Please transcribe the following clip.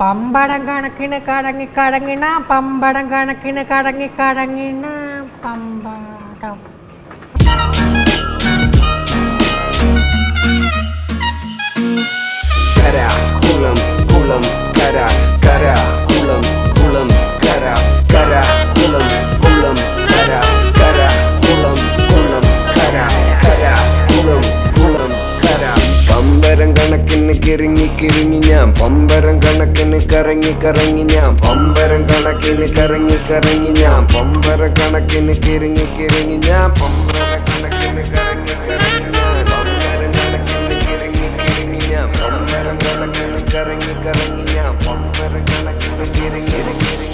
പമ്പടം കണക്കിന് കടങ്ങി കടങ്ങിണ പമ്പടം കണക്കിന് കടങ്ങി കടങ്ങിണ പമ്പടം. പമ്പരം കണക്കിന് കിറങ്ങി കിറങ്ങി ഞാൻ. പമ്പരം കണക്കിന് കറങ്ങി കറങ്ങി ഞാൻ. പമ്പരം കണക്കിന് കറങ്ങി കറങ്ങി ഞാൻ. പമ്പര കണക്കിന് കിറങ്ങി കിറങ്ങി ഞാൻ. പമ്പര കണക്കിന് കറങ്ങി കറങ്ങി ഞാൻ. പമ്പരം കണക്കിന് കിറങ്ങി കിറങ്ങി ഞാൻ. പമ്പരം കണക്കിന് കറങ്ങി കറങ്ങി ഞാൻ. പമ്പര കണക്കിന് കിറങ്ങി കിറങ്ങി